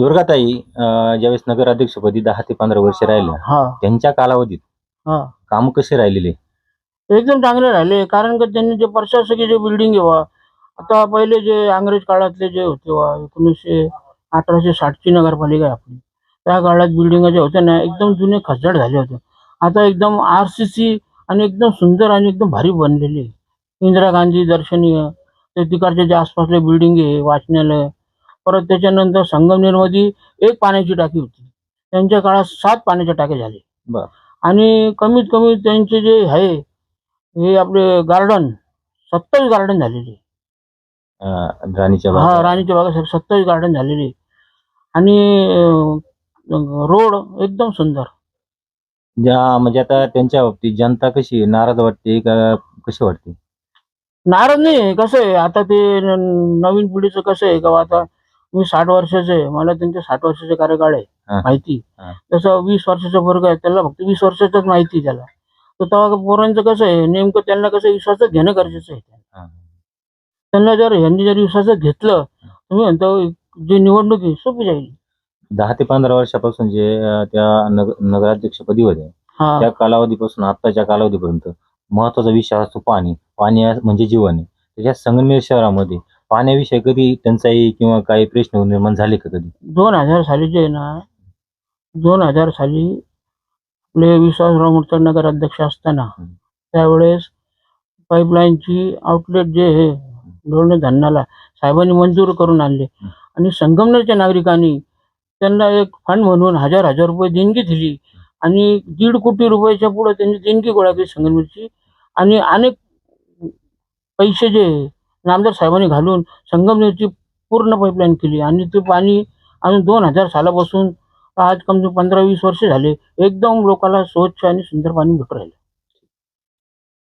दुर्गाताई अं, ज्यावेळेस नगर अध्यक्षपदी दहा ते पंधरा वर्ष राहिले हा. त्यांच्या कालावधीत हा. काम कसे राहिलेले? एकदम चांगले राहिले कारण का त्यांनी जे प्रशासकीय जे बिल्डिंग आहे आता पहिले जे अंग्रेज काळातले जे होते बा एकोणीसशे अठराशे साठची नगरपालिका आहे आपली. त्या काळात बिल्डिंग जे होत्या ना एकदम जुने खचड झाले होते. आता एकदम आर सी सी आणि एकदम सुंदर आणि एकदम भारी बनलेली. आहे. इंदिरा गांधी दर्शनीय ते तिकडचे जे आसपासले बिल्डिंग आहे वाचनालय परत त्याच्यानंतर संगमनेरमध्ये एक पाण्याची टाकी होती. त्यांच्या काळात सात पाण्याच्या टाक्या बर. आणि कमीत कमी त्यांचे जे आहे हे आपले गार्डन सत्तावीस गार्डन झालेले. राणीच्या हा. राणीच्या बागा सत्तावीस गार्डन झालेले. आणि रोड एकदम सुंदर. ज्या म्हणजे आता त्यांच्या बाबतीत जनता कशी? नाराज वाटते का कशी वाटते? नाराज नाही कसं आहे? आता ते नवीन पिढीचं कसं आहे? का आता मी साठ वर्षाचं आहे. मला त्यांचे साठ वर्षाचे कार्यकाळ आहे. माहिती. तसं वीस वर्षाचा वर्ग आहे त्याला फक्त वीस वर्षाचाच माहिती त्याला. तर तेव्हा पोरांचं कसं आहे नेमकं त्यांना कसं विश्वासात घेणं गरजेचं आहे. त्यांना जर ह्यांनी जर विश्वासात घेतलं तुम्ही म्हणतो जी निवडणूक आहे सोपी जाईल. दहा ते पंधरा वर्षापासून जे त्या नग- नगराध्यक्षपदी होते त्या कालावधीपासून आताच्या कालावधीपर्यंत महत्त्वाचा विषय असतो पाणी. पाणी म्हणजे जीवन आहे. त्याच्या संगमेर शहरामध्ये पाण्याविषयी कधी टंचाई किंवा काही प्रश्न निर्माण झाले का कधी? दोन हजार साली जे आहे ना दोन हजार साली आपले विश्वासराव मुर्तड नगर अध्यक्ष असताना हम्म. त्यावेळेस पाईपलाईनची आउटलेट जे आहे डोळणे धरणाला साहेबांनी मंजूर करून आणले. आणि संगमनेरच्या नागरिकांनी त्यांना एक फंड म्हणून हजार हजार रुपये देणगी दिली. आणि दीड कोटी रुपयाच्या पुढे त्यांनी देणगी गोळा केली संगमनेरची. आणि अनेक पैसे जे आहे, नामदार साहेबांनी घालून संगमनेरची पूर्ण पाईपलाईन केली. आणि ते पाणी आणि दोन हजार सालापासून आज कमी पंधरा वीस वर्ष झाले एकदम लोकांना स्वच्छ आणि सुंदर पाणी भेटू राहिलं.